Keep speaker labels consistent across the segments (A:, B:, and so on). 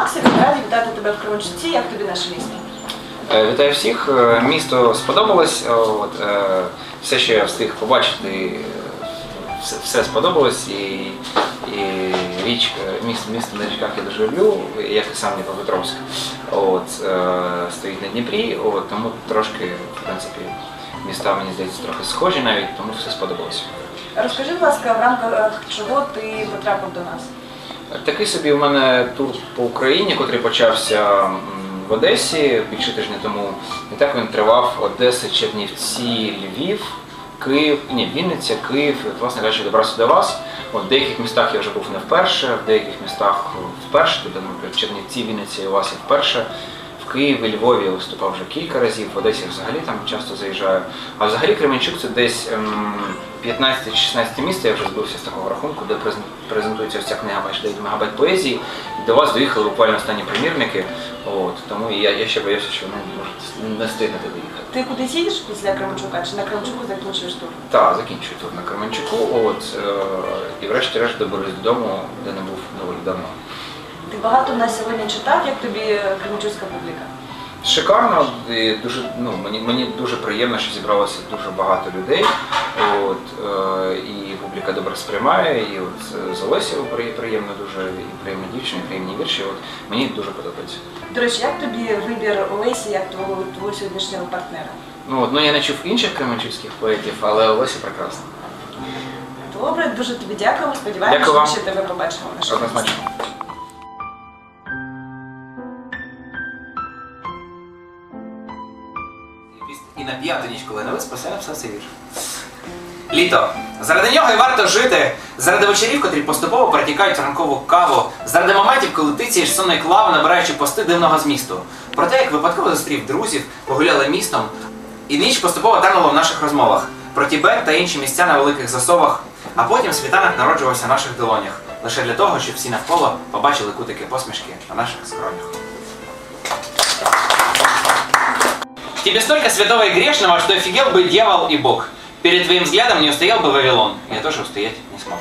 A: Макс, і ми раді вітати тебе в Кременчуці. Як тобі наше місто?
B: Е, Вітаю всіх. Е, Місто сподобалось. Е, От, все, що я встиг побачити, все, сподобалось. І, і річ, місто, місто на річках я дуже люблю, як і сам Дніпропетровськ. От, стоїть на Дніпрі, от, тому трошки, в принципі, міста, мені здається, трохи схожі навіть, тому все сподобалось.
A: Розкажи, будь ласка, в рамках чого ти потрапив до нас?
B: Такий собі в мене тур по Україні, котрий почався в Одесі більше тижня тому. І так він тривав Одеса, Чернівці, Львів, Київ, ні, Вінниця, Київ. От, власне кажучи, добрався до вас. От в деяких містах я вже був не вперше, в деяких містах вперше, тобто, Чернівці, Вінниця і у вас я вперше. В Києві, Львові я виступав вже кілька разів, в Одесі взагалі там часто заїжджаю. А взагалі Кременчук це десь ем, 15-16 місце, я вже збився з такого рахунку, де презентується ось ця книга майже 9 мегабайт поезії. І до вас доїхали буквально останні примірники. От, тому я, я ще боявся, що ви не можете не встигнете доїхати.
A: Ти кудись їдеш після Кременчука чи на Кременчуку закінчуєш тур?
B: Так, закінчую тур на Кременчуку, от, е, і врешті-решт доберусь додому, де не був доволі давно.
A: Ти багато нас сьогодні читав, як тобі Кременчуцька публіка?
B: Шикарно, і дуже, ну, мені, мені дуже приємно, що зібралося дуже багато людей. От, е, і публіка добре сприймає, і от е, з Олесєю при- приємно дуже, і приємна дівчина, і приємні вірші. От, мені дуже подобається.
A: До речі, як тобі вибір Олесі як твого, твого сьогоднішнього партнера?
B: Ну, от, ну, я не чув інших кременчуцьких поетів, але Олеся прекрасна.
A: Добре, дуже тобі дякуємо. Сподіваємося, що тебе побачимо.
B: Однозначно.
C: І на п'яту ніч, коли не виспався, я написав цей вірш. Літо. Заради нього і варто жити. Заради вечорів, котрі поступово перетікають ранкову каву. Заради моментів, коли ти цієш сонної клави, набираючи пости дивного змісту. Про те, як випадково зустрів друзів, погуляли містом, і ніч поступово танула в наших розмовах. Про Тібет та інші місця на великих засовах. А потім світанок народжувався в наших долонях. Лише для того, щоб всі навколо побачили кутики посмішки на наших скронях. В тебе столько святого и грешного, что офигел бы дьявол и Бог. Перед твоим взглядом не устоял бы Вавилон. Я тоже устоять не смог.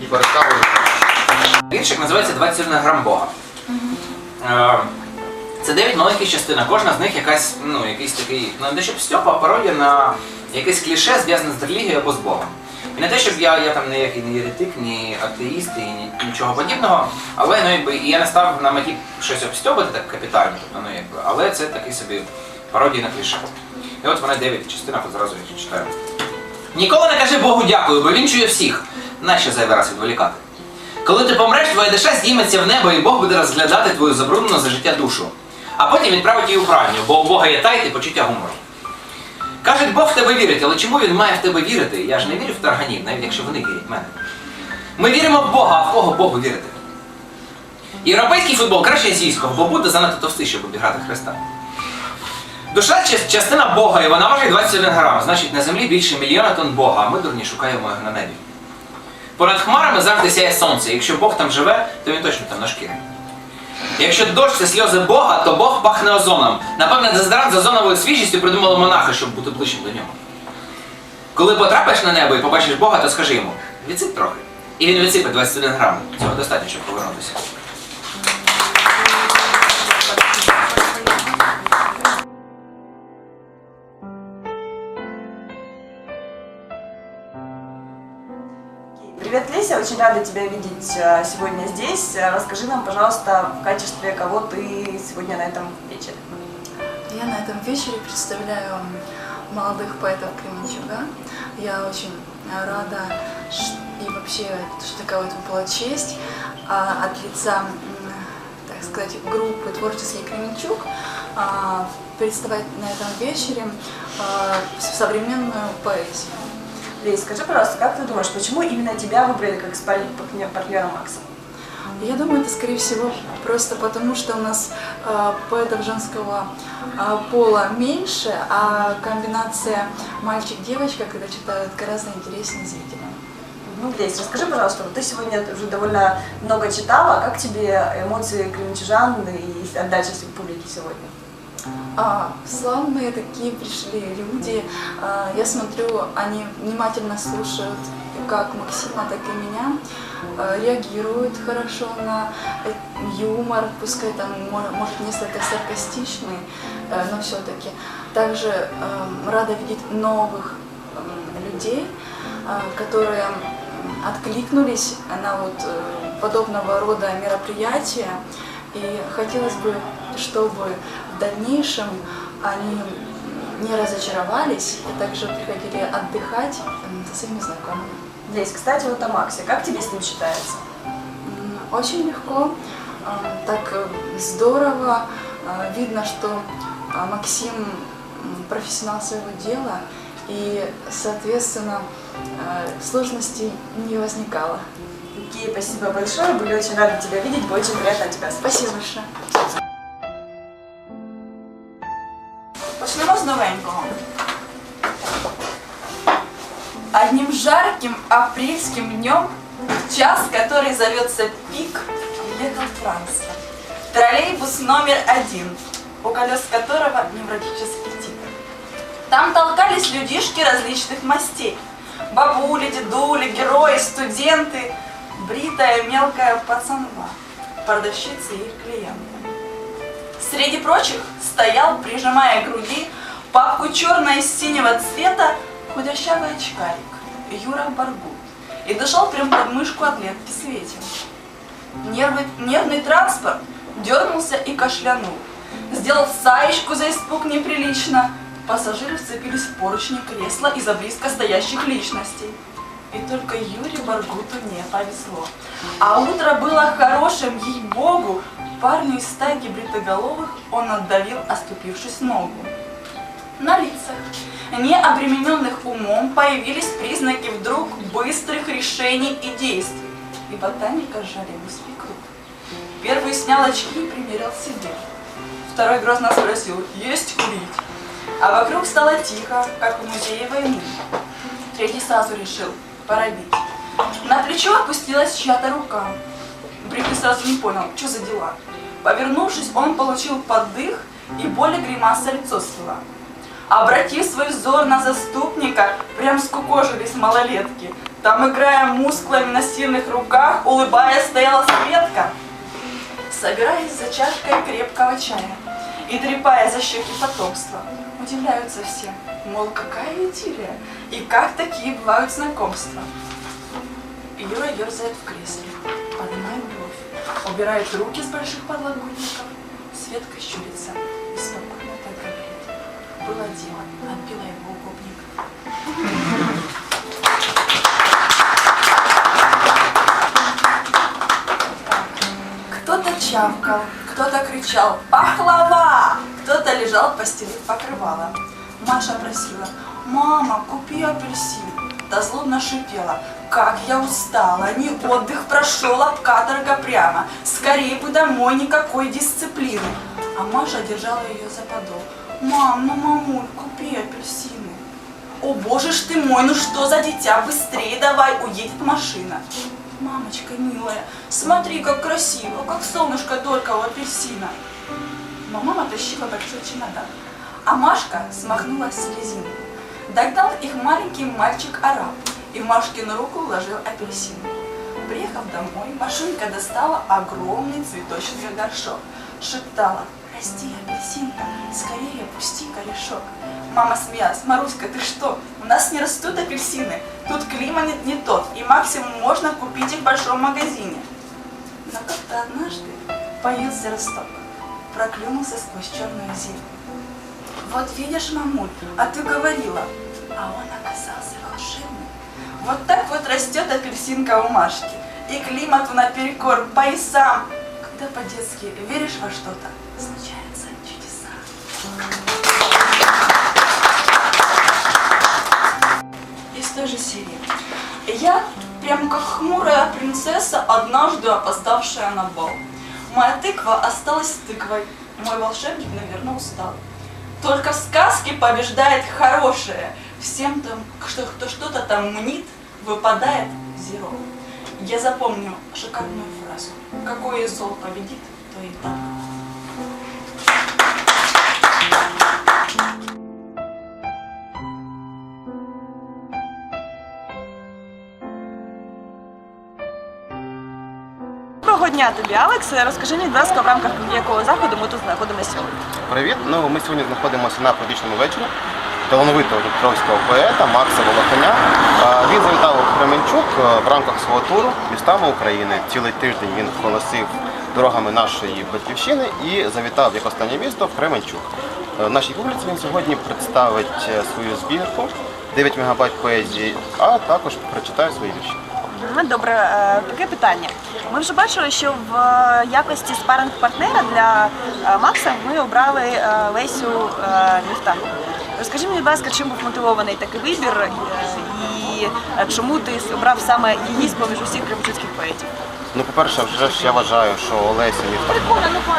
D: І переставили.
C: Віршик називається 21 грам Бога. Е, Це 9 маленьких частин, кожна з них якась, ну, якийсь такий, ну не те, щоб стьопа, а пародія на якесь кліше, зв'язане з релігією або з Богом. І не те, щоб я, я там ніякий не єретик, ні атеїст і ні, нічого подібного, але ну, якби, я не став на меті щось обстьобити так капітально, тобто, ну, якби, але це такий собі пародія на кліше. І от вони 9 частинок, от зразу їх читаю. Ніколи не кажи Богу дякую, бо він чує всіх. Нащо зайвий раз відволікати? Коли ти помреш, твоя душа здійметься в небо, і Бог буде розглядати твою забруднену за життя душу. А потім відправить її у пральню, бо у Бога є тайт і почуття гумору. Кажуть, Бог в тебе вірить, але чому він має в тебе вірити? Я ж не вірю в тарганів, навіть якщо вони вірять в мене. Ми віримо в Бога, а в кого Богу вірити? Європейський футбол краще азійського, бо буде занадто товстий, щоб обіграти Христа. Душа частина Бога, і вона важить 21 грам. Значить, на землі більше мільйона тонн Бога, а ми дурні шукаємо його на небі. Понад хмарами завжди сяє сонце. Якщо Бог там живе, то він точно там на шкірі. Якщо дощ це сльози Бога, то Бог пахне озоном. Напевне, дезодорант з озоновою свіжістю придумали монахи, щоб бути ближчим до нього. Коли потрапиш на небо і побачиш Бога, то скажи йому, відсип трохи. І він відсипе 21 грам. Цього достатньо, щоб повернутися.
A: Леся, очень рада тебя видеть э, сегодня здесь. Э, Расскажи нам, пожалуйста, в качестве кого ты сегодня на этом вечере.
E: Я на этом вечере представляю молодых поэтов Кременчуга. Я очень рада и вообще, что такая вот была честь а, от лица, так сказать, группы «Творческий Кременчуг» а, представить на этом вечере а, современную поэзию.
A: Лесь, скажи, пожалуйста, как ты думаешь, почему именно тебя выбрали как спарринг партнера Макса?
E: Я думаю, это скорее всего просто потому, что у нас э, поэтов женского э, пола меньше, а комбинация мальчик-девочка, когда читают, гораздо интереснее зрителям.
A: Ну, Лесь, расскажи, пожалуйста, вот ты сегодня уже довольно много читала, как тебе эмоции кременчужан и отдача публики сегодня?
E: А, славные такие пришли люди. А, я смотрю, они внимательно слушают как Максима, так и меня, э, реагирует хорошо на э, юмор, пускай там мо- может несколько саркастичный, э, но все-таки. Также эм, рада видеть новых эм, людей, э, которые откликнулись на вот подобного рода мероприятия. И хотелось бы, чтобы в дальнейшем они не разочаровались и также приходили отдыхать со своими знакомыми.
A: Здесь, кстати, вот о Максе. Как тебе с ним считается?
E: Очень легко, э, так э, здорово. Э, Видно, что э, Максим профессионал своего дела, и, соответственно, сложностей не возникало.
A: Кия, спасибо большое. Были очень рады тебя видеть. Было очень приятно тебя слышать.
E: Спасибо большое.
F: Почнемо з новенького. Одним жарким апрельским днем, в час, который зовется пик, ехал Франция. Троллейбус номер один, у колес которого невротический тик. Там толкались людишки различных мастей. Бабули, дедули, герои, студенты, бритая мелкая пацанва, продавщицы и их клиенты. Среди прочих стоял, прижимая к груди папку черно-синего цвета, худощавый очкарик Юра Баргу и дышал прям под мышку атлетки Свете. Нервы, нервный транспорт дернулся и кашлянул. Сделал саечку за испуг неприлично. Пассажиры вцепились в поручни кресла из-за близко стоящих личностей. И только Юре Баргуту не повезло. А утро было хорошим, ей-богу. Парню из стайки бритоголовых он отдавил, оступившись ногу. На лицах, не обремененных умом, появились признаки вдруг быстрых решений и действий. И ботаника сжали в круг. Первый снял очки и примерил себе. Второй грозно спросил, есть курить? А вокруг стало тихо, как в музее войны. Третий сразу решил, бить. На плечо опустилась чья-то рука. Бритый сразу не понял, что за дела. Повернувшись, он получил поддых и более гримаса лицо свела. Обратив свой взор на заступника, прям скукожились малолетки. Там, играя мускулами на сильных руках, улыбаясь, стояла Светка. Собираясь за чашкой крепкого чая и трепая за щеки потомства, удивляются все, мол, какая идиллия, и как такие бывают знакомства. Юра ерзает в кресле, поднимает бровь, убирает руки с больших подлокотников, Светка щурится и спокойно так говорит. Было дело, отбила его укопник. Кто-то чавкал, кто-то кричал «Пахлава!», кто-то лежал, постелив покрывало. Маша просила «Мама, купи апельсин!» Та злобно шипела «Как я устала! Не отдых прошел, а каторга прямо! Скорее бы домой, никакой дисциплины!» А Маша держала ее за подол «Мам, ну мамуль, купи апельсины!» «О боже ж ты мой, ну что за дитя, быстрее давай, уедет машина!» Мамочка милая, смотри, как красиво, как солнышко только у апельсина. Но мама тащила большой чемодан, а Машка смахнула слезинку. Догнал их маленький мальчик-араб и в Машкину руку вложил апельсин. Приехав домой, Машунька достала огромный цветочный горшок. Шептала, расти, апельсинка, скорее пусти корешок. Мама смеялась, Маруська, ты что? У нас не растут апельсины. Тут климат не тот, и максимум можно купить их в большом магазине. Но как-то однажды появился росток, проклюнулся сквозь черную зелень. Вот видишь, мамуль, а ты говорила, а он оказался волшебным. Вот так вот растет апельсинка у Машки. И климату наперекор, поясам. Когда по-детски веришь во что-то, Я прям как хмурая принцесса, однажды опоздавшая на бал. Моя тыква осталась тыквой, мой волшебник, наверное, устал. Только в сказке побеждает хорошее. Всем там, кто, кто что-то там мнит, выпадает зеро. Я запомню шикарную фразу. Какое зол победит, то и так.
A: Доброго дня тобі, Алекс. Розкажи мені, будь ласка, в рамках якого заходу ми тут знаходимося сьогодні.
D: Привіт. Ну, ми сьогодні знаходимося на подвічному вечорі талановитого дніпровського поета Макса Волоханя. Він завітав у Кременчук е, в рамках свого туру містами України. Цілий тиждень він колосив дорогами нашої батьківщини і завітав як останнє місто в Кременчук. Е, Нашій публіці він сьогодні представить е, свою збірку 9 мегабайт поезії, а також прочитає свої вірші.
A: Добре, таке питання. Ми вже бачили, що в е, якості спаринг-партнера для е, Макса ми обрали е, Лесю Міфтаху. Розкажи мені, будь ласка, чим був мотивований такий вибір і чому ти обрав саме її з-поміж усіх кримчуцьких поетів?
D: Ну, по-перше, вже ж я вважаю, що Олеся Міфтах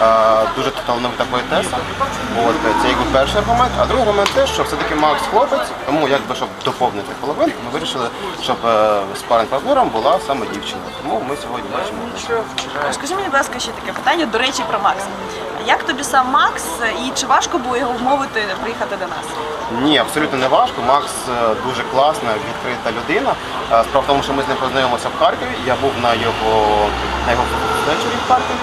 D: е, дуже талановита поетеса. От, е, це якби перший аргумент. А другий аргумент те, що все-таки Макс хлопець, тому якби щоб доповнити половинку, ми вирішили, щоб е, спаринг партнером була саме дівчина. Тому ми сьогодні бачимо.
A: Скажи мені, будь ласка, ще таке питання, до речі, про Макса. Як тобі сам Макс і чи важко було його вмовити приїхати до нас?
D: Ні, абсолютно не важко. Макс е, дуже класна, відкрита людина. Е, Справа в тому, що ми з ним познайомилися в Харкові. Я був на його на його вечорі в Харкові.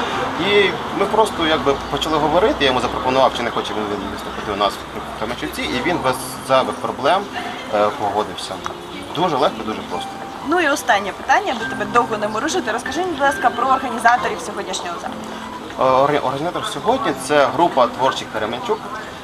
D: І ми просто якби почали говорити. Я йому запропонував, чи не хоче він виступити у нас в Кременчуці, і він без зайвих проблем е, погодився. Дуже легко, дуже просто.
A: Ну і останнє питання, аби тебе довго не морожити. Розкажи будь ласка, про організаторів сьогоднішнього заходу.
D: Е, Організатор сьогодні це група творчих Кременчук.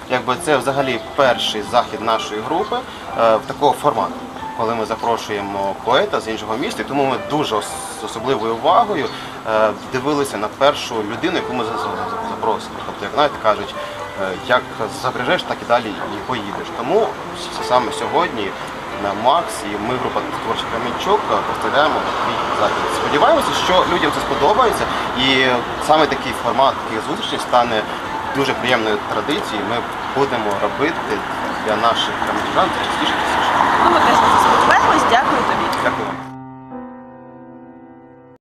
D: Якби це взагалі перший захід нашої групи е, в такого формату, коли ми запрошуємо поета з іншого міста. Тому ми дуже з особливою увагою е, дивилися на першу людину, яку ми за- за- запросимо. Тобто, як знаєте, кажуть, як запряжеш, так і далі і поїдеш. Тому саме сьогодні на Макс і ми, група творчих Кременчук, е, представляємо такий захід. Сподіваємося, що людям це сподобається, і саме такий формат таких зустрічей стане дуже приємною традицією. Ми будемо робити для наших громадян частіше.
A: Ну, ми теж на це сподіваємось. Дякую тобі.
D: Дякую.